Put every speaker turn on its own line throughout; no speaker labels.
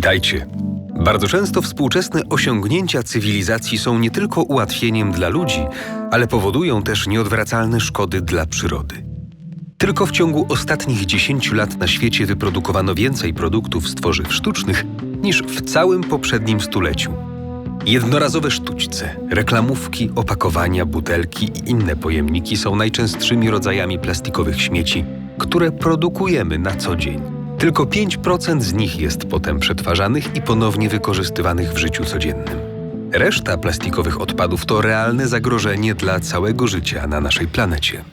Witajcie. Bardzo często współczesne osiągnięcia cywilizacji są nie tylko ułatwieniem dla ludzi, ale powodują też nieodwracalne szkody dla przyrody. Tylko w ciągu ostatnich 10 lat na świecie wyprodukowano więcej produktów z tworzyw sztucznych niż w całym poprzednim stuleciu. Jednorazowe sztućce, reklamówki, opakowania, butelki i inne pojemniki są najczęstszymi rodzajami plastikowych śmieci, które produkujemy na co dzień. Tylko 5% z nich jest potem przetwarzanych i ponownie wykorzystywanych w życiu codziennym. Reszta plastikowych odpadów to realne zagrożenie dla całego życia na naszej planecie.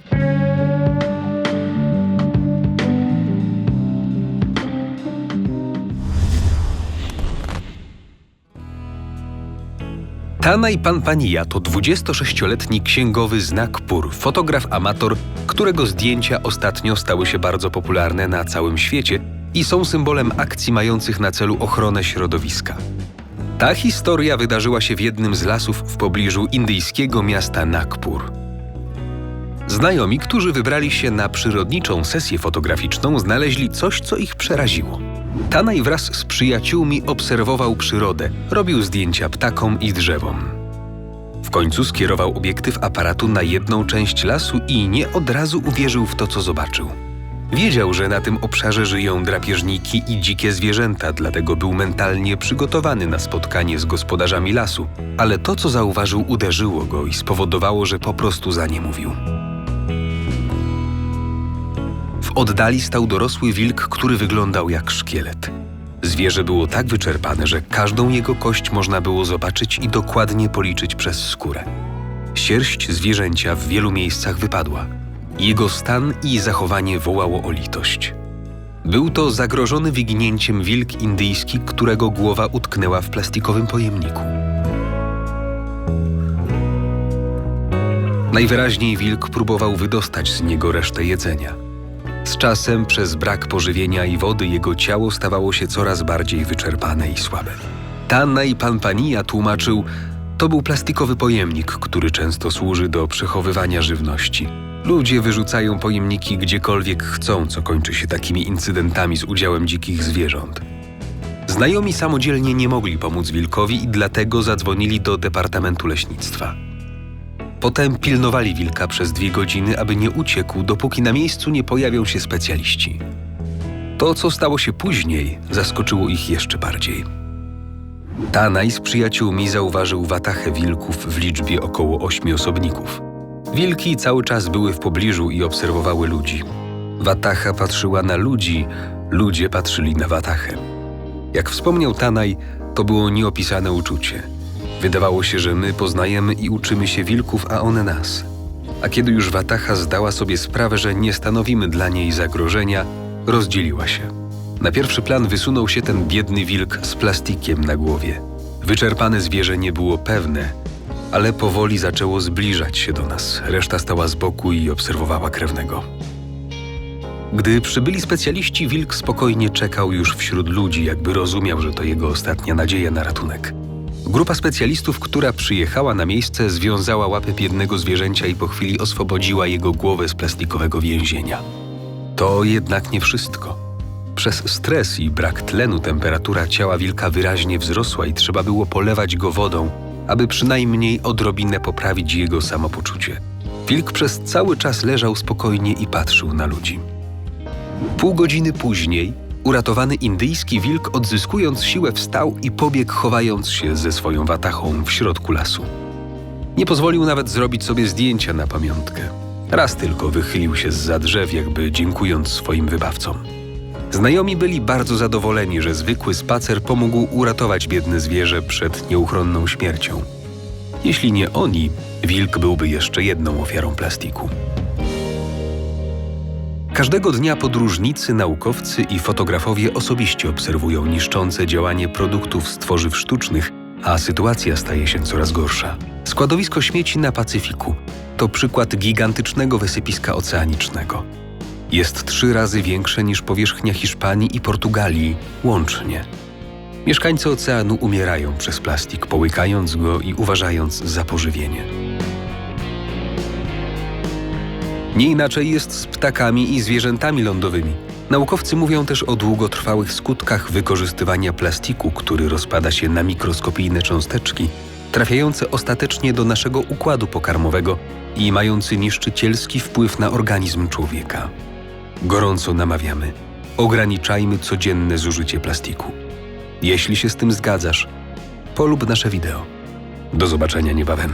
Tanaj Panpania to 26-letni księgowy znak PUR, fotograf amator, którego zdjęcia ostatnio stały się bardzo popularne na całym świecie i są symbolem akcji mających na celu ochronę środowiska. Ta historia wydarzyła się w jednym z lasów w pobliżu indyjskiego miasta Nagpur. Znajomi, którzy wybrali się na przyrodniczą sesję fotograficzną, znaleźli coś, co ich przeraziło. Tanaj wraz z przyjaciółmi obserwował przyrodę, robił zdjęcia ptakom i drzewom. W końcu skierował obiektyw aparatu na jedną część lasu i nie od razu uwierzył w to, co zobaczył. Wiedział, że na tym obszarze żyją drapieżniki i dzikie zwierzęta, dlatego był mentalnie przygotowany na spotkanie z gospodarzami lasu, ale to, co zauważył, uderzyło go i spowodowało, że po prostu za nie mówił. W oddali stał dorosły wilk, który wyglądał jak szkielet. Zwierzę było tak wyczerpane, że każdą jego kość można było zobaczyć i dokładnie policzyć przez skórę. Sierść zwierzęcia w wielu miejscach wypadła. Jego stan i zachowanie wołało o litość. Był to zagrożony wyginięciem wilk indyjski, którego głowa utknęła w plastikowym pojemniku. Najwyraźniej wilk próbował wydostać z niego resztę jedzenia. Z czasem, przez brak pożywienia i wody, jego ciało stawało się coraz bardziej wyczerpane i słabe. Tanna i pan Pania tłumaczył, to był plastikowy pojemnik, który często służy do przechowywania żywności. Ludzie wyrzucają pojemniki gdziekolwiek chcą, co kończy się takimi incydentami z udziałem dzikich zwierząt. Znajomi samodzielnie nie mogli pomóc wilkowi i dlatego zadzwonili do Departamentu Leśnictwa. Potem pilnowali wilka przez dwie godziny, aby nie uciekł, dopóki na miejscu nie pojawią się specjaliści. To, co stało się później, zaskoczyło ich jeszcze bardziej. Tanaj z przyjaciółmi zauważył watachę wilków w liczbie około ośmiu osobników. Wilki cały czas były w pobliżu i obserwowały ludzi. Watacha patrzyła na ludzi, ludzie patrzyli na watachę. Jak wspomniał Tanaj, to było nieopisane uczucie. Wydawało się, że my poznajemy i uczymy się wilków, a one nas. A kiedy już Watacha zdała sobie sprawę, że nie stanowimy dla niej zagrożenia, rozdzieliła się. Na pierwszy plan wysunął się ten biedny wilk z plastikiem na głowie. Wyczerpane zwierzę nie było pewne, ale powoli zaczęło zbliżać się do nas. Reszta stała z boku i obserwowała krewnego. Gdy przybyli specjaliści, wilk spokojnie czekał już wśród ludzi, jakby rozumiał, że to jego ostatnia nadzieja na ratunek. Grupa specjalistów, która przyjechała na miejsce, związała łapy biednego zwierzęcia i po chwili oswobodziła jego głowę z plastikowego więzienia. To jednak nie wszystko. Przez stres i brak tlenu temperatura ciała wilka wyraźnie wzrosła i trzeba było polewać go wodą, aby przynajmniej odrobinę poprawić jego samopoczucie. Wilk przez cały czas leżał spokojnie i patrzył na ludzi. Pół godziny później uratowany indyjski wilk odzyskując siłę wstał i pobiegł chowając się ze swoją watachą w środku lasu. Nie pozwolił nawet zrobić sobie zdjęcia na pamiątkę. Raz tylko wychylił się z drzew, jakby dziękując swoim wybawcom. Znajomi byli bardzo zadowoleni, że zwykły spacer pomógł uratować biedne zwierzę przed nieuchronną śmiercią. Jeśli nie oni, wilk byłby jeszcze jedną ofiarą plastiku. Każdego dnia podróżnicy, naukowcy i fotografowie osobiście obserwują niszczące działanie produktów z tworzyw sztucznych, a sytuacja staje się coraz gorsza. Składowisko śmieci na Pacyfiku to przykład gigantycznego wysypiska oceanicznego. Jest trzy razy większe niż powierzchnia Hiszpanii i Portugalii łącznie. Mieszkańcy oceanu umierają przez plastik, połykając go i uważając za pożywienie. Nie inaczej jest z ptakami i zwierzętami lądowymi. Naukowcy mówią też o długotrwałych skutkach wykorzystywania plastiku, który rozpada się na mikroskopijne cząsteczki, trafiające ostatecznie do naszego układu pokarmowego i mający niszczycielski wpływ na organizm człowieka. Gorąco namawiamy: ograniczajmy codzienne zużycie plastiku. Jeśli się z tym zgadzasz, polub nasze wideo. Do zobaczenia niebawem.